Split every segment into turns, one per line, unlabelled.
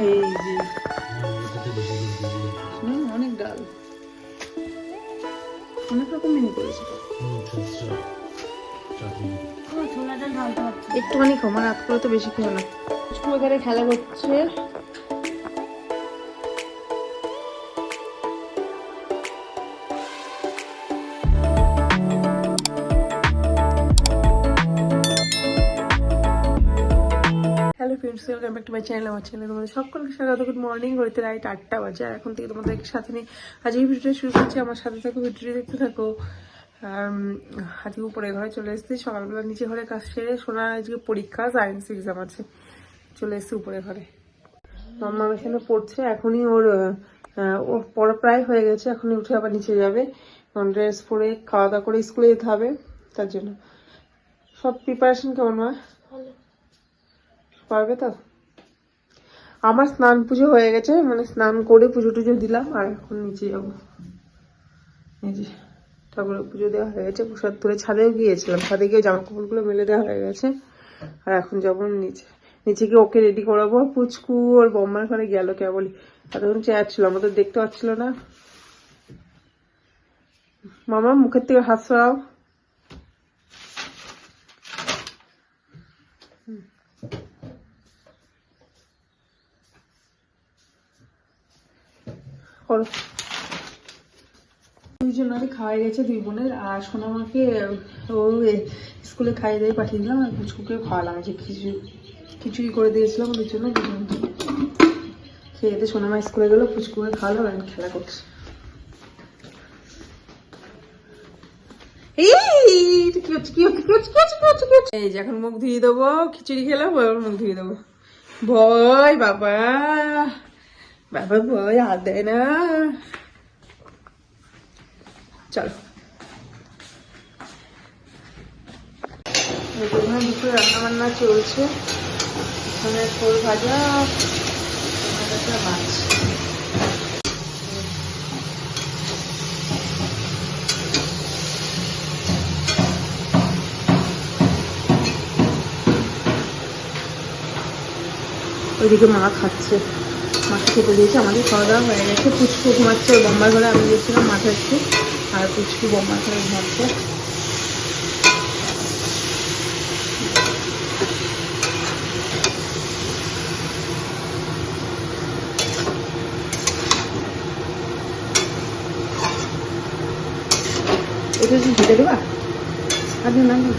এই যে। হুম, অনেক ডাল। অনেক রকম মেনু করেছে। একটুখানি খাও মানে রাত করে তো বেশি খেয়ে না। খেলা করছে চ্যানেল আমার সকলকে মর্নিং রাইট আটটা বাজে, আর এখন থেকে সাথে শুরু করছি। আমার সাথে থাকো দেখতে থাকো। ঘরে চলে এসেছি, সকালবেলা নিচে ঘরে কাজ সেরে শোনা আজকে পরীক্ষা সায়েন্স এক্সাম আছে। চলে এসেছি উপরে ঘরে। মাম্মা এখানে পড়ছে, এখনই ওর পড়া প্রায় হয়ে গেছে, এখনই উঠে আবার নিচে যাবে। ড্রেস পরে খাওয়া দাওয়া করে স্কুলে যেতে হবে, তার জন্য। সব প্রিপারেশন কেমন, মা? পারবে তো? আমার স্নান পুজো হয়ে গেছে মানে স্নান করে পুজো টুজো দিলাম, আর এখন নিচে যাব। এই ঠাকুরের পুজো দেওয়া হয়ে গেছে, প্রসাদ তুলে ছাদেও গিয়েছিলাম। ছাদে গিয়ে জামা কাপড়গুলো মেলে দেওয়া হয়ে গেছে, আর এখন যাব নিচে। নিচে গিয়ে ওকে রেডি করাবো। পুচকু ওর বম্মার ঘরে গেল কে বলি এতক্ষণ চেয়ার ছিল আমাদের দেখতে পাচ্ছিল না। মামা, মুখের থেকে হাত সরাও। দুইজনেরই খাওয়াই গেছে, দুই বোনের। আর সোনামাকে, ও স্কুলে খাইয়ে দিয়ে পাঠিয়ে দিলাম, আর খাওয়ালাম। যে খিচুড়ি করে দিয়েছিলাম ওদের জন্য খেয়ে দিয়ে সোনামা স্কুলে গেলো খেলা করছি। এই এখন মুখ ধুয়ে দেবো, খিচুড়ি খেলাম মুখ ধুয়ে দেবো। ভয় বাবা। বাবা ভয় হাত দেয় না চলো এখানে দুপুরে রান্না বান্না চলছে এখানে ফোল ভাজা মাছ ওইদিকে মা খাচ্ছে খেতে দিয়েছে, আমাদের খাওয়া দাওয়া হয়ে গেছে। পুচকু ঘুমাচ্ছে, ওর বোম্বার ঘরে আমি গেছিলাম মাথা একটু আর পুচকু বোম্বার ঘরে ঘুমাচ্ছে। এটা হচ্ছে ঘিতে দেবা? না না।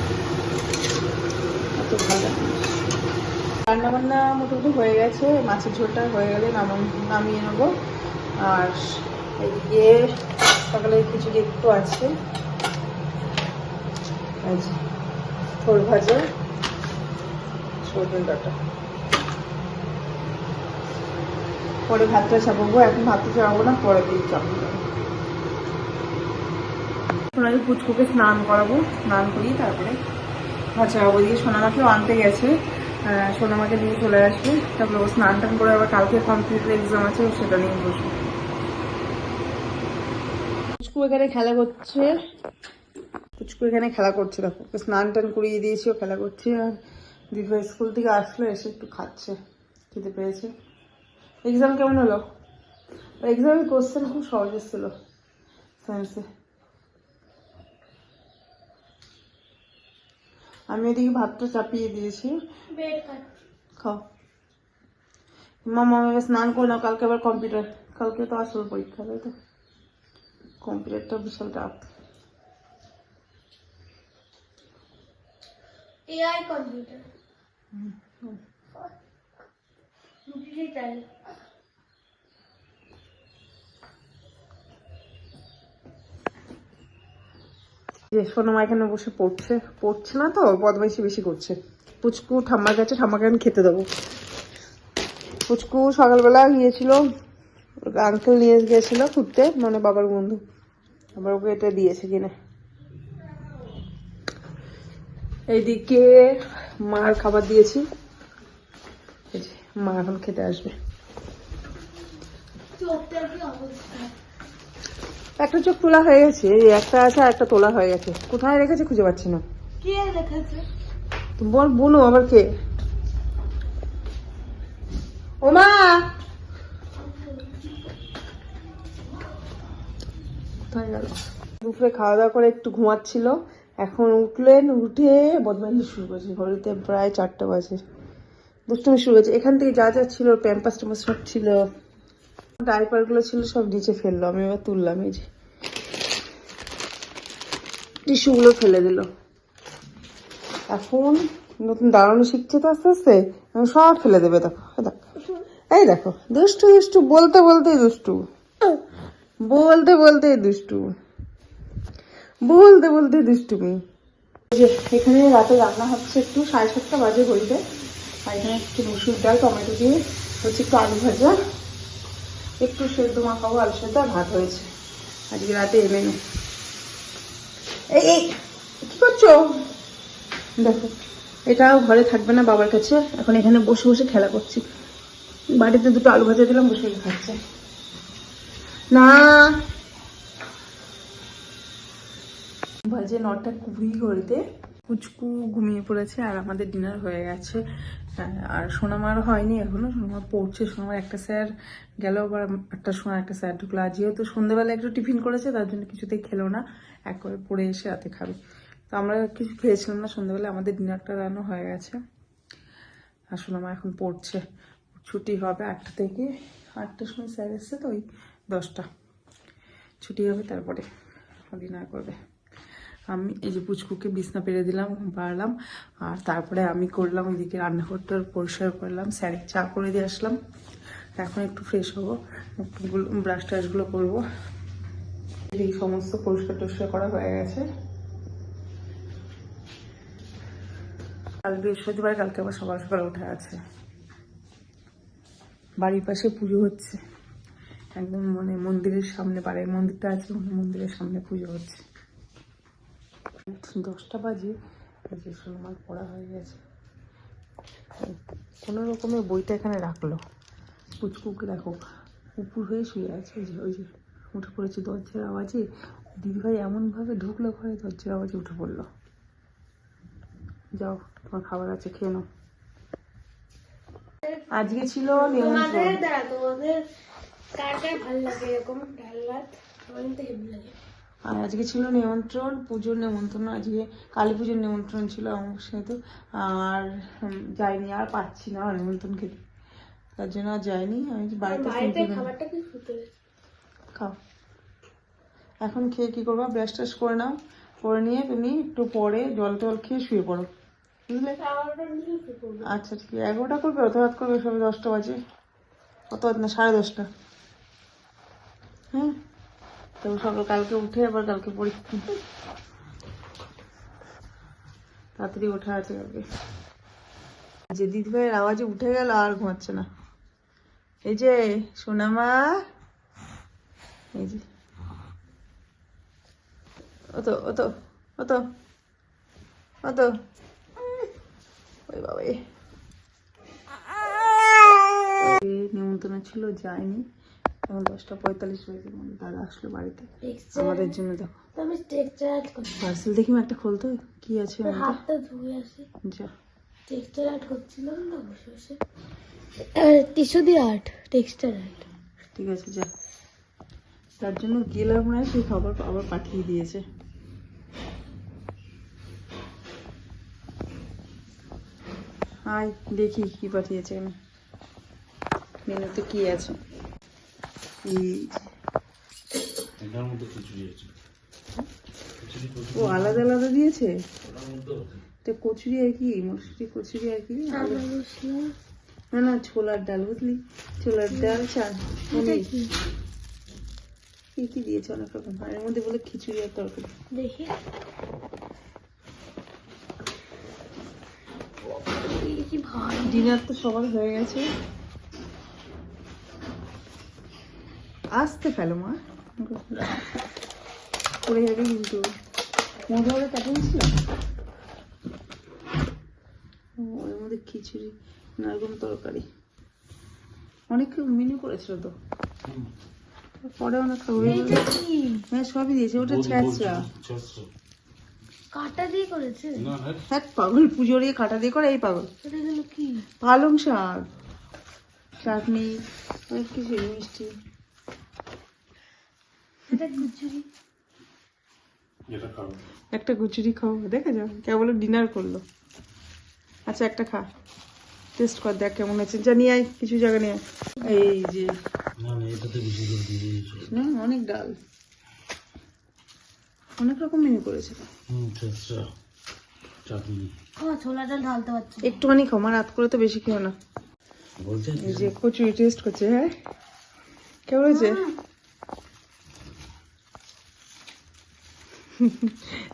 এত ভালো রান্না বান্না মোটামুটি হয়ে গেছে, মাছের ঝোলটা হয়ে গেলে নাম- নামিয়ে নেব। আর এদিকে সকালে খিচুড়ি একটু আছে। ফোল ভাজা সজনে ডাটা। পরে ভাতটা চাপাবো এখন ভাতটা চাপাবো না পরে দিয়ে চাপাবো পুচকুকে স্নান করাবো, স্নান করিয়ে তারপরে ভাত চাপাবো দিয়ে সোনামাকেও আনতে গেছে। সোনামাকে নিয়ে চলে আসবে। তারপরে ও স্নান টান করে আবার কালকে কম্পিউটার এক্সাম আছে সেটা নিয়ে বসবে। পুচকু এখানে খেলা করছে। পুচকু এখানে খেলা করছে, দেখো। স্নান টান করিয়ে দিয়েছি, ও খেলা করছে। আর দিদিভাই স্কুল থেকে আসলো, এসে একটু খাচ্ছে। খেতে পেয়েছে। এক্সাম কেমন হলো? এক্সামের কোশ্চেন খুব সহজ এসেছিল সায়েন্সে আমি এদিকে ভাতটা চাপিয়ে দিয়েছি। খাও। মামা স্নান করে নাও কালকে আবার কম্পিউটার কালকে তো আসল পরীক্ষা তাই তো? কম্পিউটারটা বিশাল টাফ
এআই কম্পিউটার ডিজিটাল
যে সোনামা এখানে বসে পড়ছে। পড়ছে না তো, বদমাইশি বেশি করছে। পুচকু ঠাম্মার কাছে ঠাম্মাকে আমি খেতে দেবো। পুচকু সকালবেলা গিয়েছিল আঙ্কেল নিয়ে গিয়েছিল ঘুরতে মানে বাবার বন্ধু। আবার ওকে এটা দিয়েছে কিনে। এইদিকে মার খাবার দিয়েছি। মা এখন খেতে আসবে। একটা চোখ তোলা হয়ে গেছে এই একটা আছে আর একটা তোলা হয়ে গেছে। কোথায় রেখেছে খুঁজে পাচ্ছি না।
কে
বল বোনো আবার কে। ওমা কোথায় গেল? দুপুরে খাওয়া দাওয়া করে একটু ঘুমাচ্ছিল। এখন উঠলেন উঠে বদমাইশি শুরু করেছে। ঘড়িতে প্রায় চারটে বাজে। দুষ্টুমি শুরু হয়েছে। এখান থেকে যা যা ছিল প্যাম্পাস ট্যাম্পাস সব ছিল। ডাইপারগুলো ছিল সব নিচে ফেলল, আমি এবার তুললাম এই যে। টিস্যুগুলো ফেলে দিল। এখন নতুন দাঁড়ানো শিখছে তো আস্তে আস্তে সব ফেলে দেবে, দেখো দেখো। এই দেখো, দুষ্টু দুষ্টু, বলতে বলতেই দুষ্টু। বলতে বলতে দুষ্টু বলতে বলতে দুষ্টুমি এখানে রাতে রান্না হচ্ছে একটু সাড়ে সাতটা বাজে ঘড়িতে আর এখানে একটু মুসুর ডাল, টমেটো দিয়ে হচ্ছে একটু আলু ভাজা। একটু সেদ্ধ মাখাবো আলু সেদ্ধ আর ভাত হয়েছে। আজকে রাতে এ মেনু এই কি করছ? দেখো, এটাও ঘরে থাকবে না বাবার কাছে। এখন এখানে বসে বসে খেলা করছি। বাড়িতে দুটো আলু ভাজা দিলাম, বসে বসে খাচ্ছে। না। বাজে নটা কুড়ি ঘড়িতে কুচকু ঘুমিয়ে পড়েছে আর আমাদের ডিনার হয়ে গেছে। আর সোনামার হয়নি এখনও, সোনামা পড়ছে। সোনামার একটা স্যার গেল, আবার একটা সময় একটা স্যার ঢুকলো। আর যেহেতু সন্ধ্যেবেলা একটু টিফিন করেছে, তার জন্য কিছুতেই খেলো না। এক করে পড়ে এসে রাতে খাবে। তো আমরা কিছু খেয়েছিলাম না সন্ধ্যেবেলা আমাদের ডিনারটা রান্না হয়ে গেছে। আর সোনামা এখন পড়ছে। ছুটি হবে আটটা থেকে, আটটার সময় স্যার এসছে, তো ওই দশটা। ছুটি হবে, তারপরে ডিনার করবে। আমি এই যে পুচকুকে বিছনা পেরে দিলাম, ঘুম আর তারপরে আমি করলাম ওইদিকে রান্নাঘরটা পরিষ্কার করলাম স্যারের চা করে দিয়ে আসলাম। এখন একটু ফ্রেশ হব ব্রাশ টাশগুলো করব। এই সমস্ত পরিষ্কার টরিষ্কার করা হয়ে গেছে। কাল বৃহস্পতিবার, কালকে আবার সকাল সকাল উঠে আছে। বাড়ির পাশে পুজো হচ্ছে। একদম মানে মন্দিরের সামনে, পাড়ায় মন্দিরটা আছে মন্দিরের সামনে পুজো হচ্ছে। দশটা বাজে আজকে সময় পড়া হয়ে গেছে। কোনো রকমের বইটা এখানে রাখল। পুচকুকে দেখো, উপর হয়ে শুয়ে আছে যে, ওই যে উঠে পড়েছে দরজার আওয়াজে। দিদিভাই এমনভাবে ঢুকলো ঘরে, দরজার আওয়াজে উঠে পড়ল। যাও, তোমার খাবার আছে, খেয়ে নাও। আজকে ছিল
তোমাদের কার কার ভালো লাগে? এরকম ডাল ভাত আমার হেভি লাগে।
আর আজকে ছিল নিমন্ত্রণ পুজোর নিমন্ত্রণ আজকে কালী পুজোর নিমন্ত্রণ ছিল আমার সাথে। আর যাইনি আর পাচ্ছি না নিমন্ত্রণ খেতে। তার জন্য আর যাইনি আমি বাড়িতে খাও। এখন খেয়ে কি করবা? ব্রাশ টাশ করে নাও করে নিয়ে তুমি একটু পরে জল টল খেয়ে শুয়ে পড়ো। বুঝলে? আচ্ছা ঠিক আছে। এগারোটা করবে অত রাত করবে সবে দশটা বাজে। অত না সাড়ে দশটা। হ্যাঁ? তবে সকাল কালকে উঠে আবার কালকে পরীক্ষা। তাড়াতাড়ি ওঠা আছে কালকে। যে দিদিভাইয়ের আওয়াজে উঠে গেল আর ঘুমাচ্ছে না। এই যে সোনামা। এই যে। অত অত অত অত ওই বাবা নিমন্ত্রণ ছিল যায়নি। এখন দশটা পঁয়তাল্লিশ হয়েছে মানে দাদা আসলো বাড়িতে। আমাদের জন্য দেখো। পার্সেল দেখি একটা খুলতো? কি আছে
হাতটা ধুয়ে আসি।
যা।
টেক্সচার করছিলাম না বসে বসে। দিয়ে আর্ট টেক্সচার আর্ট
ঠিক আছে যা। তার জন্য গেলাম না সেই খাবার আবার পাঠিয়ে দিয়েছে। আয় দেখি কি পাঠিয়েছে। আমি মেনুতে কি আছে এই
এটার মধ্যে খিচুড়ি আছে খিচুড়ি
ও আলাদা আলাদা দিয়েছে? তো কচুরি একই মসুরি কচুরি একই না না ছোলার ডাল বুঝলি? ছোলার ডাল চাল কি? কি দিয়েছে অনেক রকম। আর এর মধ্যে বলে খিচুড়ি আর তরকারি।
দেখি। কি
ডিনার তো সবার হয়ে গেছে। আসতে ফেলো মা। পড়ে যাবে কিন্তু। মোটামুটি কাটিয়ে ছিল ও, ওর মধ্যে খিচুড়ি নারকম তরকারি। অনেক মেনু করেছিল তো। পরে অনেক হ্যাঁ সবই দিয়েছে। ওটা ছ্যাঁচড়া।
কাটা দিয়ে করেছে?
না হ্যাঁ
পাগল পুজো দিয়ে কাটা দিয়ে করে এই পাগল।
কি?
পালং শাক। চাটনি অনেক কিছু মিষ্টি।
এটা কুচুরি
খাব
একটা কচুরি খাও দেখে যাও কেবল ডিনার করল। আচ্ছা একটা খা। টেস্ট কর দেখ কেমন আছে যা নিয়ে আয় কিছু জায়গা নিয়ে আয়। এই যে
না
অনেক ডাল। অনেক রকম মেনু করেছে।
হুম চেষ্টা চাটনি।
ও ছোলা ডাল ঢালতে পারছি। না।
একটুখানি খাও মা রাত করে তো বেশি খেও না।
বলছে
এই যে কচুরি টেস্ট করছে হ্যাঁ? কেমন হয়েছে?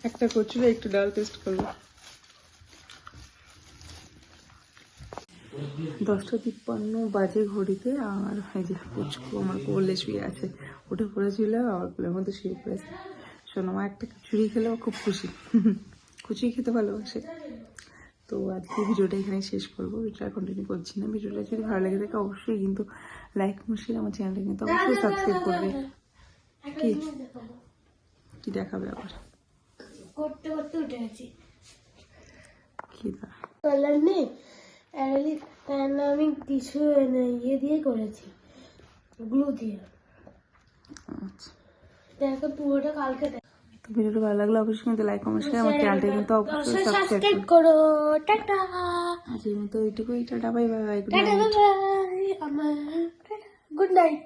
একটা কচুরি একটু ডাল টেস্ট করব। দশটা তিপ্পান্ন বাজে ঘড়িতে আর এই যে পুচকু আমার কোলে শুয়ে আছে। উঠে পড়েছিল আমার কোলের মধ্যে শুয়ে পড়েছে। শোনো মা একটা খিচুড়ি খেলেও খুব খুশি। খুচি খেতে ভালোবাসে। তো আজকে ভিডিওটা এখানে শেষ করব। ভিডিওটা কন্টিনিউ করছি না। ভিডিওটা যদি ভালো লাগে থাকে অবশ্যই কিন্তু লাইক মুশকিল আমার চ্যানেলটা কিন্তু অবশ্যই সাবস্ক্রাইব করবে। কি? কি দেখাবে আবার?
করতে করতে উঠে গেছি।
কি দা?
কালার নেই অ্যারালিক আমি কিছু ইয়ে দিয়ে করেছি গ্লু দিয়ে।
আচ্ছা।
দেখো পুরোটা কালকে দেখ
তো ভিডিওটা ভালো লাগলে অবশ্যই কিন্তু লাইক কমেন্ট শেয়ার আমার চ্যানেলটা কিন্তু অবশ্যই সাবস্ক্রাইব
করো টাটা।
আজকের মতো এইটুকুই tata bye bye good night
bye আমার গুড নাইট